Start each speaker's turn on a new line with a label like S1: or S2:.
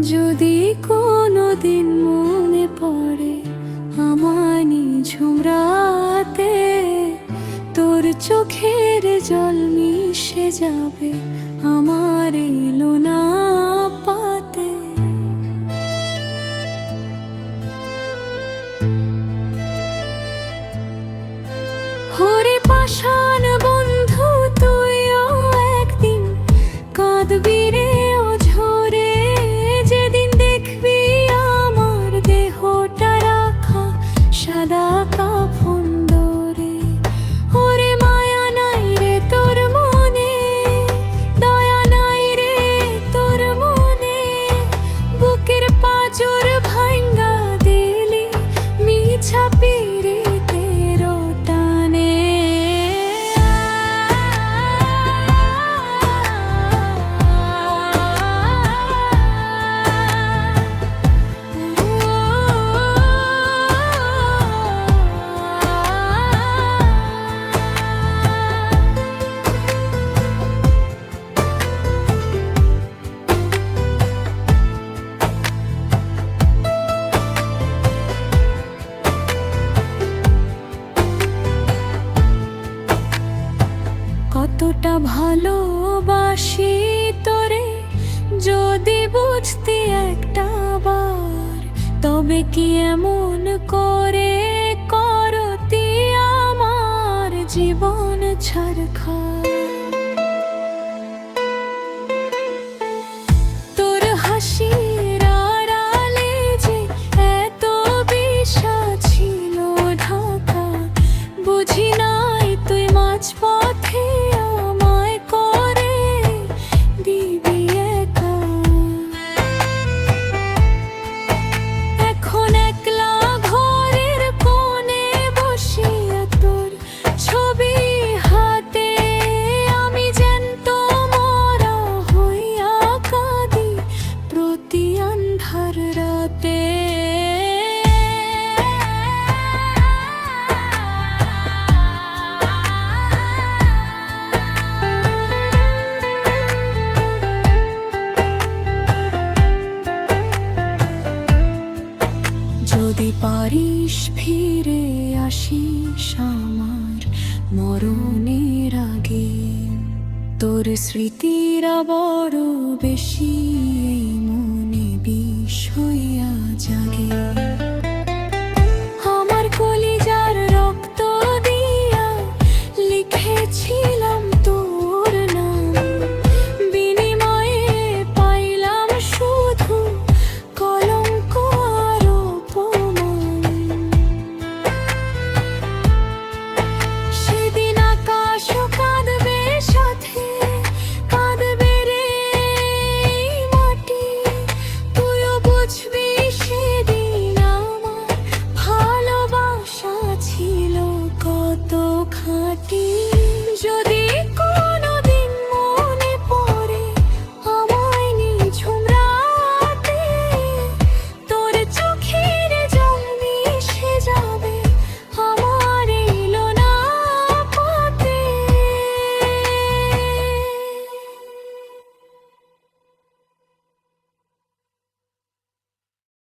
S1: যদি কোনো দিন মনে পড়ে আমার ঝুমরাতে তোর চোখের জল মিশে যাবে আমার এলো না পাতে হরে পাষাণ কতটা ভালোবাসি তোরে? যদি বুঝতে একটা বার, তবে কি এমন করে করতি আমার জীবন ছাড়খার? যদি পারিস ফিরে আসিস আমার মরণের আগে। তোর স্মৃতিরা বড় বেশি মনে বিষ হয়ে